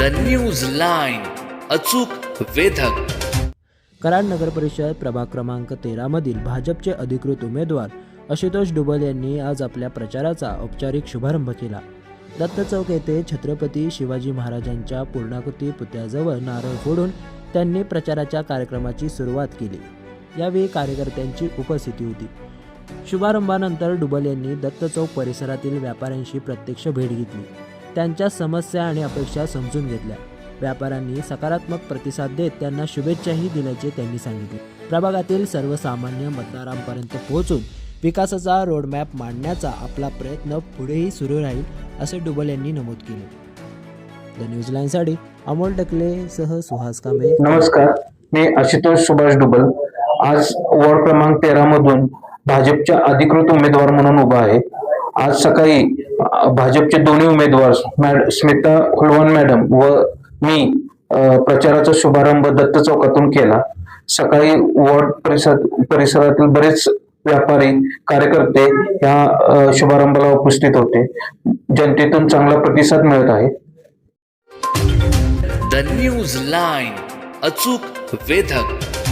The news line अचूक वेधक. कराड नगर परिषद प्रभाग क्रमांक तेरामधील भाजपचे अधिकृत उमेदवार आशुतोष डुबल यांनी आज आपल्या प्रचाराचा औपचारिक शुभारंभ केला. दत्त चौक येथे छत्रपती शिवाजी महाराजांच्या पूर्णाकृती पुतळ्याजवळ नारळ फोडून त्यांनी प्रचाराच्या कार्यक्रमाची सुरुवात केली. यावेळी कार्यकर्त्यांची उपस्थिती होती. शुभारंभानंतर डुबल यांनी दत्त चौक परिसरातील व्यापाऱ्यांशी प्रत्यक्ष भेट घेतली. त्यांच्या समस्या आणि अपेक्षा समजून घेतल्या. व्यापाऱ्यांनी सकारात्मक प्रतिसाद देत त्यांना शुभेच्छाही दिल्याचे त्यांनी सांगितले. प्रभागातील सर्वसामान्य मतदारांपर्यंत पोहोचून विकासाचा रोडमॅप मांडण्याचा आपला प्रयत्न पुढेही सुरू राहील असे डुबल यांनी नमूद केले. द न्यूझीलँडसाठी अमोल टकलेसह सुहास कांबळे. नमस्कार मी आशुतोष सुभाष डुबल. आज वॉर्ड क्रमांक तेरा मधून भाजपच्या अधिकृत उमेदवार म्हणून उभा आहे. आज सकाळी भाजपचे दोन्ही उमेदवार मॅड स्मिता हुलवान मॅडम व मी प्रचाराचा शुभारंभ दत्त चौकातून केला. सकाळी वॉर्ड परिसर परिसरातील बरेच व्यापारी कार्यकर्ते या शुभारंभाला उपस्थित होते. जनतेतून चांगला प्रतिसाद मिळत आहे. द न्यूज लाईन अचूक वेधक.